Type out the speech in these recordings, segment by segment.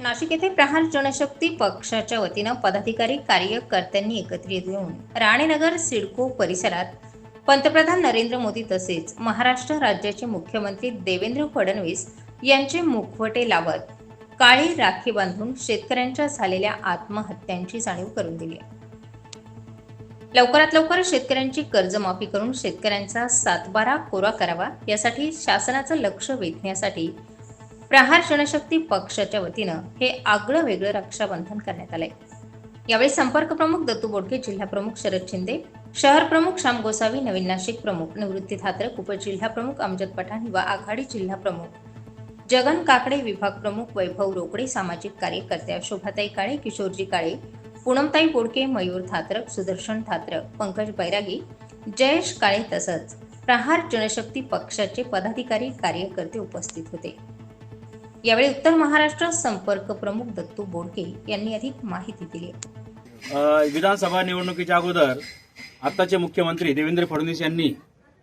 नाशिक येथे प्रहार जनशक्ती पक्षाच्या वतीनं पदाधिकारी कार्यकर्त्यांनी एकत्रित येऊन राणेनगर सिडको परिसरात पंतप्रधान नरेंद्र मोदी तसेच महाराष्ट्र राज्याचे मुख्यमंत्री देवेंद्र फडणवीस यांचे मुखवटे लावत काळी राखी बांधून शेतकऱ्यांच्या झालेल्या आत्महत्यांची जाणीव करून दिली. लवकरात लवकर शेतकऱ्यांची कर्जमाफी करून शेतकऱ्यांचा सातबारा कोरा करावा यासाठी शासनाचं लक्ष वेधण्यासाठी प्रहार जनशक्ती पक्षाच्या वतीनं हे आगळं वेगळं रक्षाबंधन करण्यात आलंय. यावेळी संपर्क प्रमुख दत्तू बोडके जिल्हा प्रमुख शरद शिंदे शहर प्रमुख श्याम गोसावी नवीन नाशिक प्रमुख निवृत्ती धात्रक उपजिल्हा प्रमुख अमजद पठाण व आघाडी जिल्हा प्रमुख जगन काकडे विभाग प्रमुख वैभव रोकडे सामाजिक कार्यकर्त्या शोभाताई काळे किशोरजी काळे पूनमताई बोडके मयूर थात्रक सुदर्शन थात्रक पंकज बैरागी जयेश काळे तसंच प्रहार जनशक्ती पक्षाचे पदाधिकारी कार्यकर्ते उपस्थित होते. यावेळी उत्तर महाराष्ट्र संपर्क प्रमुख दत्तू बोडके यांनी अधिक माहिती दिली. विधानसभा निवडणुकीच्या अगोदर आत्ताचे मुख्यमंत्री देवेंद्र फडणवीस यांनी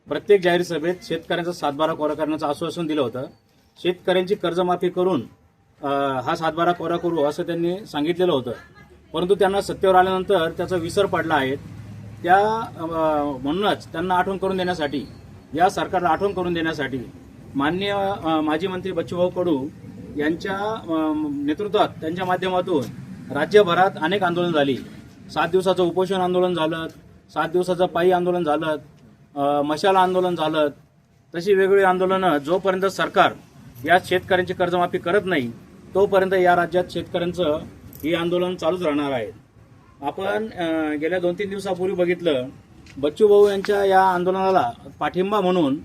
प्रत्येक जाहीर सभेत शेतकऱ्यांचा सातबारा कोरा करण्याचं आश्वासन दिलं होतं. शेतकऱ्यांची कर्जमाफी करून हा सातबारा कोरा करू असं त्यांनी सांगितलेलं होतं. परंतु त्यांना सत्तेवर आल्यानंतर त्याचा विसर पडला आहे. त्या म्हणूनच त्यांना आठवण करून देण्यासाठी या सरकारला आठवण करून देण्यासाठी माननीय माजी मंत्री बच्चूभाऊ कडू यांच्या नेतृत्वात त्यांच्या माध्यमातून राज्यभरात अनेक आंदोलन झाली. सात दिवसाचं उपोषण आंदोलन झालं सात दिवसाचं पायी आंदोलन झालं मशाला मशाल आंदोलन झालं. तशी वेगवेगळी आंदोलनं जोपर्यंत सरकार या शेतकऱ्यांची कर्जमाफी करत नाही तोपर्यंत या राज्यात शेतकऱ्यांचं हे आंदोलन चालूच राहणार आहे. आपण गेल्या दोन तीन दिवसापूर्वी बघितलं बच्चू भाऊ यांच्या या आंदोलनाला पाठिंबा म्हणून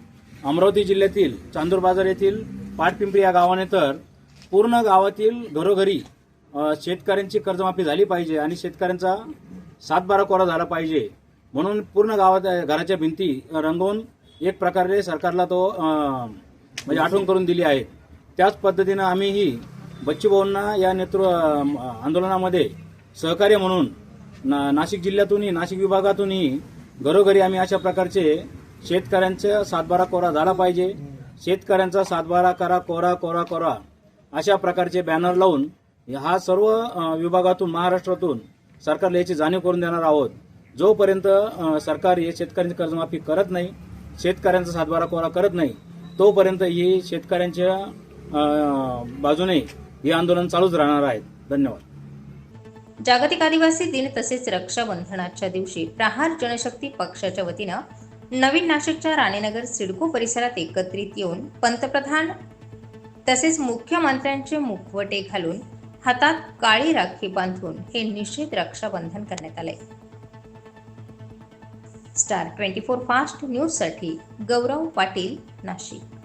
अमरावती जिल्ह्यातील चांदूर बाजार येथील पाटपिंपरी या गावाने तर पूर्ण गावातील घरोघरी शेतकऱ्यांची कर्जमाफी झाली पाहिजे आणि शेतकऱ्यांचा सातबारा कोरा झाला पाहिजे म्हणून पूर्ण गावात घराच्या भिंती रंगवून एक प्रकारे सरकारला तो म्हणजे आठवण करून दिली आहे. त्याच पद्धतीनं आम्हीही बच्चूभाऊंना या नेतृ आंदोलनामध्ये सहकार्य म्हणून ना नाशिक जिल्ह्यातूनही नाशिक विभागातूनही घरोघरी आम्ही अशा प्रकारचे शेतकऱ्यांचा सातबारा कोरा झाला पाहिजे. शेतकऱ्यांचा सातबारा करा कोरा कोरा कोरा अशा प्रकारचे बॅनर लावून हा सर्व विभागातून महाराष्ट्रातून सरकारला याची जाणीव करून देणार आहोत. जोपर्यंत सरकार हे शेतकऱ्यांची कर्जमाफी करत नाही शेतकऱ्यांचा सातबारा कोरा करत नाही तोपर्यंत ही शेतकऱ्यांच्या बाजूने हे आंदोलन चालूच राहणार आहे. धन्यवाद. जागतिक आदिवासी दिन तसेच रक्षाबंधनाच्या दिवशी प्रहार जनशक्ती पक्षाच्या वतीनं नवीन नाशिकच्या राणेनगर सिडको परिसरात एकत्रित येऊन पंतप्रधान तसेच मुख्यमंत्र्यांचे मुखवटे घालून हातात काळी राखी बांधून हे निश्चित रक्षाबंधन करण्यात आले स्टार ट्वेंटी फोर फास्ट न्यूजसाठी गौरव पाटील नाशिक.